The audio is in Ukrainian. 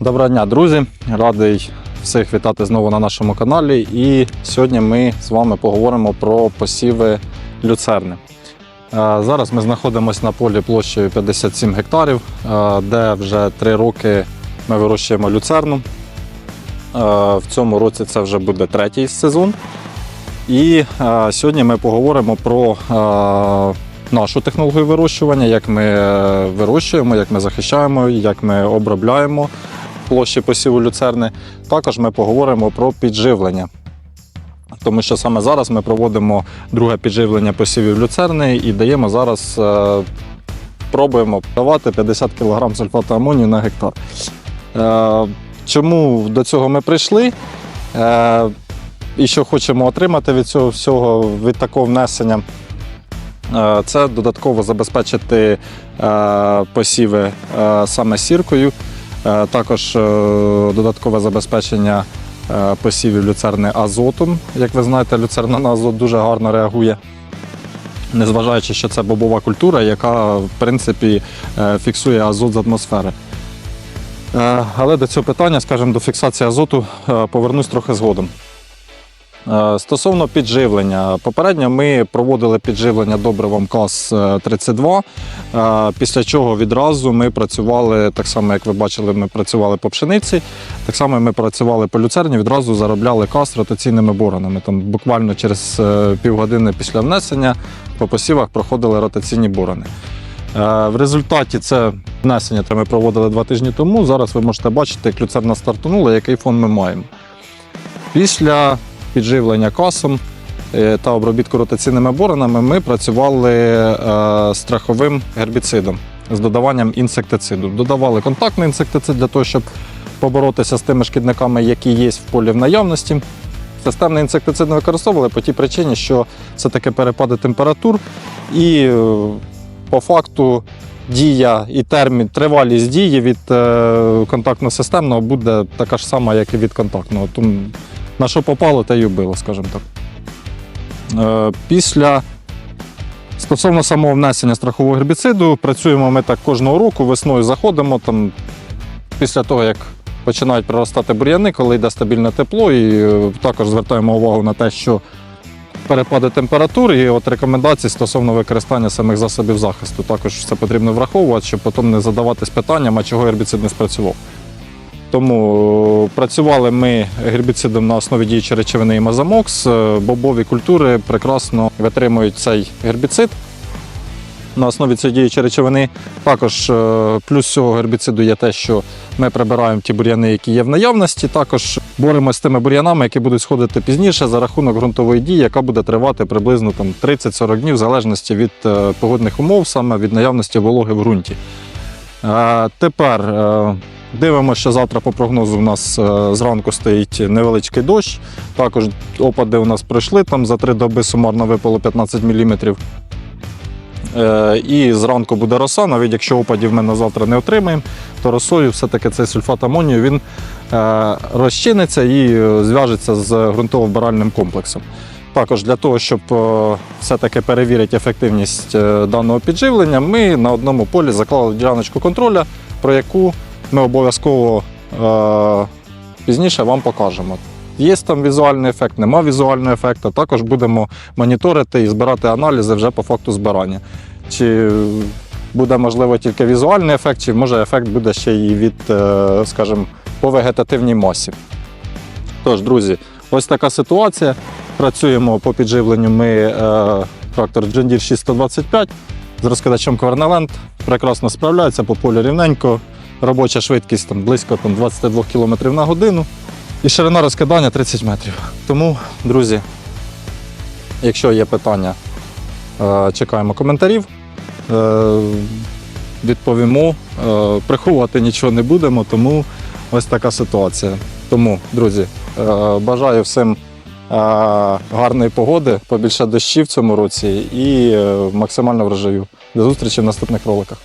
Доброго дня, друзі! Радий всіх вітати знову на нашому каналі. І сьогодні ми з вами поговоримо про посіви люцерни. Е, Зараз ми знаходимося на полі площею 57 гектарів, е, де вже 3 роки ми вирощуємо люцерну. Е, В цьому році це вже буде третій сезон. І сьогодні ми поговоримо про нашу технологію вирощування, як ми вирощуємо, як ми захищаємо, як ми обробляємо площі посіву люцерни. Також ми поговоримо про підживлення. Тому що саме зараз ми проводимо друге підживлення посівів люцерни і даємо зараз, е, пробуємо давати 50 кг сульфату амонію на гектар. Е, чому до цього ми прийшли? Е, і що хочемо отримати від цього всього, від такого внесення? Е, Це додатково забезпечити е, посіви е, саме сіркою, також е, додаткове забезпечення е, посівів люцерни азотом. Як ви знаєте, люцерна на азот дуже гарно реагує. Незважаючи, що це бобова культура, яка в принципі е, фіксує азот з атмосфери. Е, Але до цього питання, скажімо, до фіксації азоту е, повернусь трохи згодом. Е, Стосовно підживлення, попередньо ми проводили підживлення добривом КАС-32, е, після чого відразу ми працювали, так само як ви бачили, ми працювали по пшениці, так само ми працювали по люцерні, відразу заробляли КАС ротаційними боронами. Там буквально через е, півгодини після внесення по посівах проходили ротаційні борони. Е, В результаті це внесення ми проводили два тижні тому. Зараз ви можете бачити, як люцерна стартанула, який фон ми маємо. Після підживлення касом е, та обробітку ротаційними боронами ми працювали е, страховим гербіцидом з додаванням інсектициду. Додавали контактний інсектицид для того, щоб поборотися з тими шкідниками, які є в полі в наявності. Системний інсектицид не використовували по тій причині, що це таки перепади температур, і е, по факту дія і термін, тривалість дії від контактно-системного буде така ж сама, як і від контактного. На що попало, те й убило, скажімо так. Е, Після стосовно самого внесення страхового гербіциду, працюємо ми так кожного року, весною заходимо. Там, після того, як починають проростати бур'яни, коли йде стабільне тепло, і е, також звертаємо увагу на те, що перепади температур і от рекомендації стосовно використання самих засобів захисту. Також це потрібно враховувати, щоб потім не задаватись питанням, а чого гербіцид не спрацював. Тому е, працювали ми гербіцидом на основі діючої речовини Мазамокс. Е, Бобові культури прекрасно витримують цей гербіцид. На основі цієї діючої речовини також е, плюс цього гербіциду є те, що ми прибираємо ті бур'яни, які є в наявності. Також боремося з тими бур'янами, які будуть сходити пізніше за рахунок ґрунтової дії, яка буде тривати приблизно там, 30-40 днів, в залежності від погодних умов, саме від наявності вологи в ґрунті. Тепер дивимося, що завтра по прогнозу у нас е, зранку стоїть невеличкий дощ. Також опади у нас пройшли, там за три доби сумарно випало 15 мм. Е, І зранку буде роса, навіть якщо опадів ми на завтра не отримаємо, то росою все-таки цей сульфат амонію він е, розчиниться і зв'яжеться з ґрунтово-баральним комплексом. Також для того, щоб все-таки перевірити ефективність даного підживлення, ми на одному полі заклали діляночку контроля, про яку ми обов'язково е, пізніше вам покажемо. Є там візуальний ефект, нема візуального ефекту. Також будемо моніторити і збирати аналізи вже по факту збирання. Чи буде можливо тільки візуальний ефект, чи може ефект буде ще і від, е, скажімо, по вегетативній масі. Тож, друзі, ось така ситуація. Працюємо по підживленню. Ми е, трактор John Deere 6125 з розкидачем Квернеленд. Прекрасно справляється по полю рівненько. Робоча швидкість там, близько там, 22 км на годину. І ширина розкидання 30 метрів. Тому, друзі, якщо є питання, е, чекаємо коментарів. Е, Відповімо, Е, приховувати нічого не будемо, тому ось така ситуація. Тому, друзі, бажаю всім гарної погоди, побільше дощів в цьому році і максимально врожаю. До зустрічі в наступних роликах.